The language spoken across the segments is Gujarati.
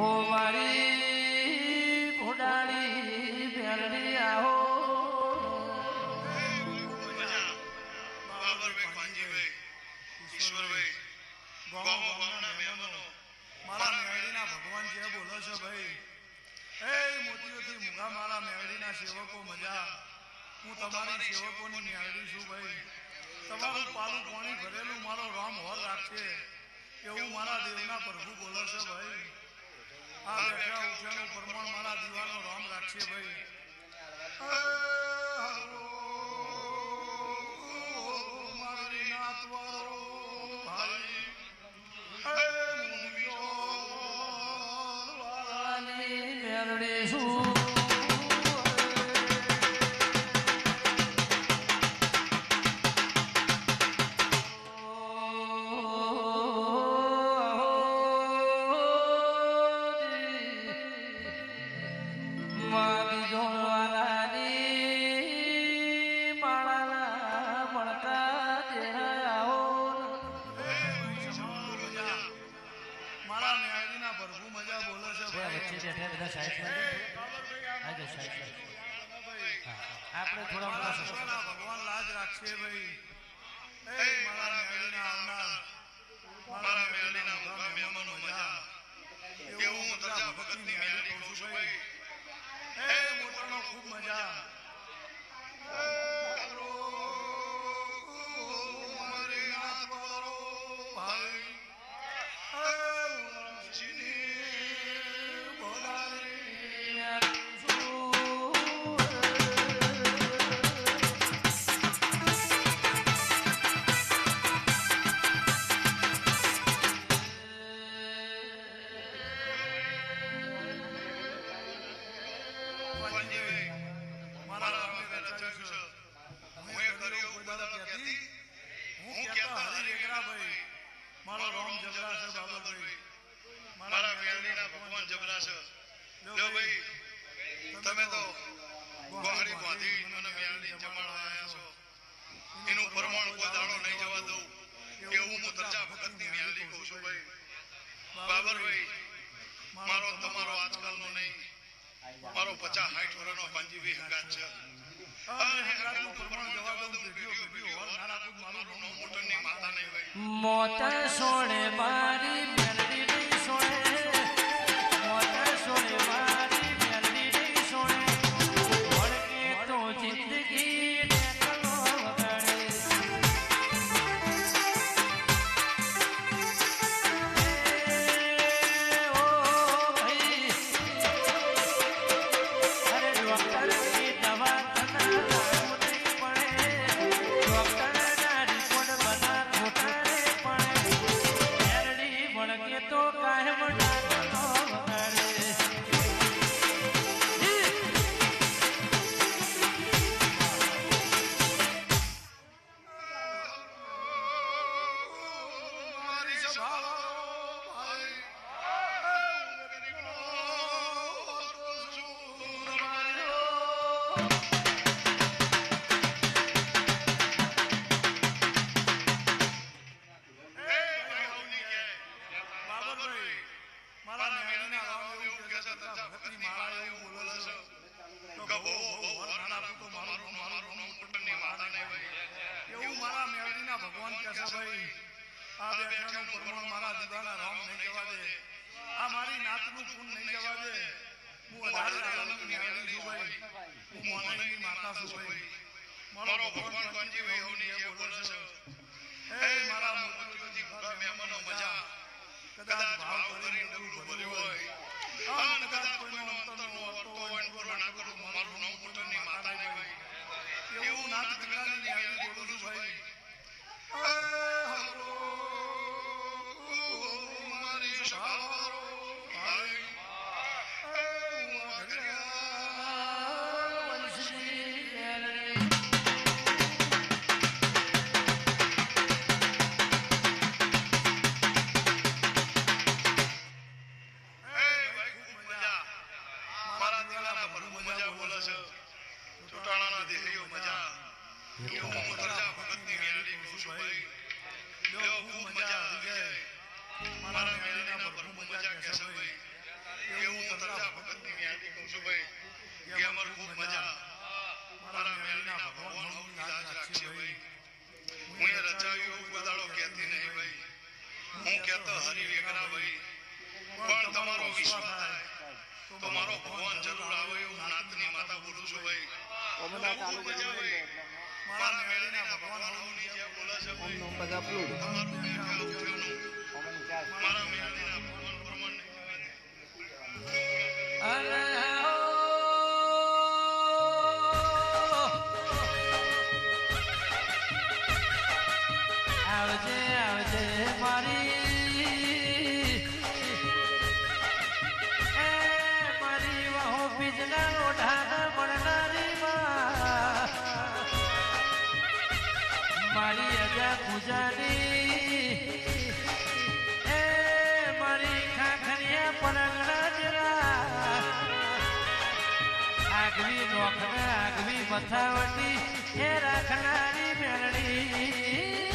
ઓ મારી ઘોડાળી મારા મેળડીના ભગવાન જે બોલો છો ભાઈ એ મોતીઓથી મુગા મારા મેળડીના સેવકો મજા હું તમારી સેવકોની મેળડી છું ભાઈ તમારું પાલું પાણી ભરેલું મારો રામ હોર રાખશે એવું મારા દેવના પ્રભુ બોલો છો ભાઈ આ બેઠા ઉઠ્યાનું પ્રમાણ મારા દીવાનો રામ રાખશે ભાઈ. આપણે થોડા ભગવાન લાજ રાખશે ભાઈ. એ મારા મેળવીના આવનાર મારા મેળડીના મુખા મહેમાનો મજા. એવું હું તરજા ભગતની મેળડી કહું છું ભાઈ. એ મોટાનો ખૂબ મજા. રોમ બાબરભાઈ મારા મેળડીના ભગવાન જબરાસર લો ભાઈ તમે તો ગોહડી બાંધી મને મેળડી જમાડવા આવ્યા છો. એનું પ્રમાણ કોઈ દાડો નહીં જવા દઉં. એવું હું તરજા ભગતની મેળડી કહું છું ભાઈ. બાબરભાઈ મારો તમારો આજકાલનો નહીં. મારો પચાસ સાઠ વર્ષનો પાંજીવી હંગાત છે અને હંગાતનું પ્રમાણ જવા દઉં પેઢીઓ પેઢીઓ હોર ના રાખું મારું મારું નામ નામ મોટરની માતા મોત સોણે મારી આ બેઠાનું પરમણ મારા દીવાના રામ નહીં જવા દે. આ મારી નાતનું પૂન નહીં જવા દે. હું અઢારે આનંદ મેળવી છું ભાઈ હું મોનાઈની માતા છું ભાઈ મારો ભગવાન કંજી નહીં કહે બોલે છે હે એ મારા મોતીઓથી ભૂખા મહેમાનો મજા. કદાચ કદાચ ભાવ કરીને ડબલું ભર્યું હોય. તમારો વિશ્વાસ થાય તો મારો ભગવાન જરૂર આવે એવું નાતની માતા બોલું છું ભાઈ. ખૂબ મજા ભાઈ મારા મેળીના ભગવાન હળવની જે બોલે છે ભાઈ. તમારું મેં આવું થયું મારા મેળીના ભગવાન પ્રમાણે. અરે આવજે મારી અજા પૂજારી. એ મારી ખાખરિયા પરગણા જરા આગવી નોખના આગવી મથાવટી એ રાખનારી મેળડી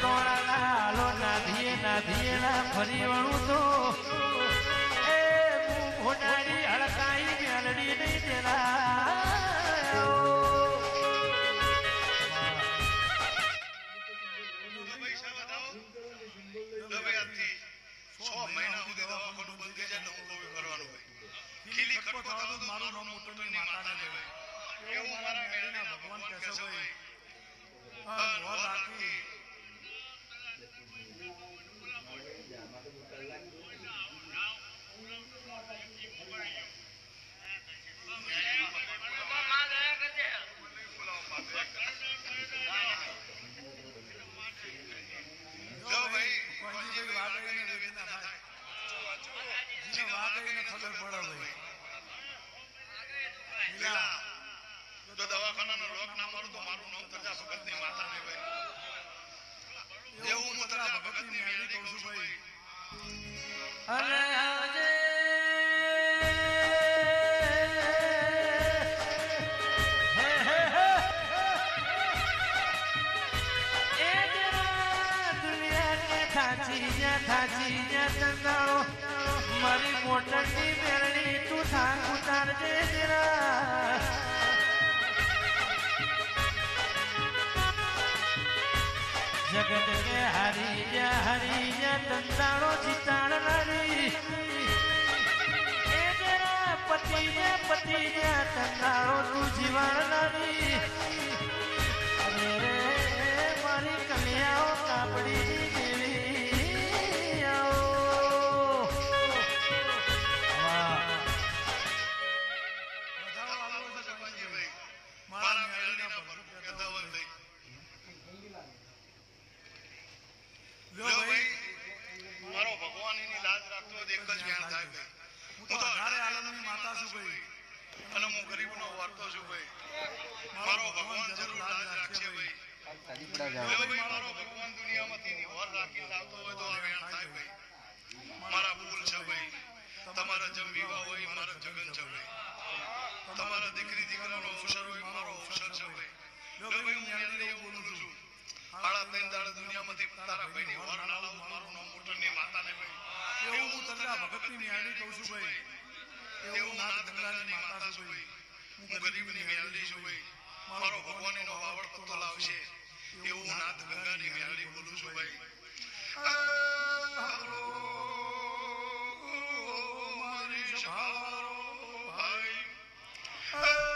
જોટોળાના હાલો ફરી વળું તો. એ હું ઘોડાની હડકાઈ મેલડી નહીં ખીલી ખટકો તો મારું નામ ને એવું મારા મેળીના ભગવાન કહે ભાઈ. રાખી લ્યો ભાઈ કોઈની કોઈ વાગઈને વેદના થાય જેને વાગઈને ખબર પડે ભાઈ લીલા જો દવાખાનાનો લોક ના મારું તો મારું નામ તજા ભગતની માતા ને ભાઈ એવું હું તજા ભગતની મેળડી કહું છું ભાઈ અરે આવજે હે હે હે એ જરા દુનિયા કે થાચી જા થાચી જા તંદાળો મારી મોટરની મેળણી તું થાક ઉતારજે જરા જગત કે હરી જા હરી ચિતાણનારી એ રાખીને આવતો હોય તો આ વેણ થાય ભાઈ. મારા ભૂલ છે ભાઈ. તમારા જમ હોય મારા જગન છે ભાઈ. તમારા દીકરી દીકરાનો અવસર હોય મારો અવસર છે ભાઈ. એવું નાથ ગંગાની માતા છું હું ગરીબની મેલડી છું ભાઈ. મારો ભગવાનનો વાવડ પત્તો લાવશે. એવું નાથ ગંગાની મેલડી બોલું છું ભાઈ. Oh,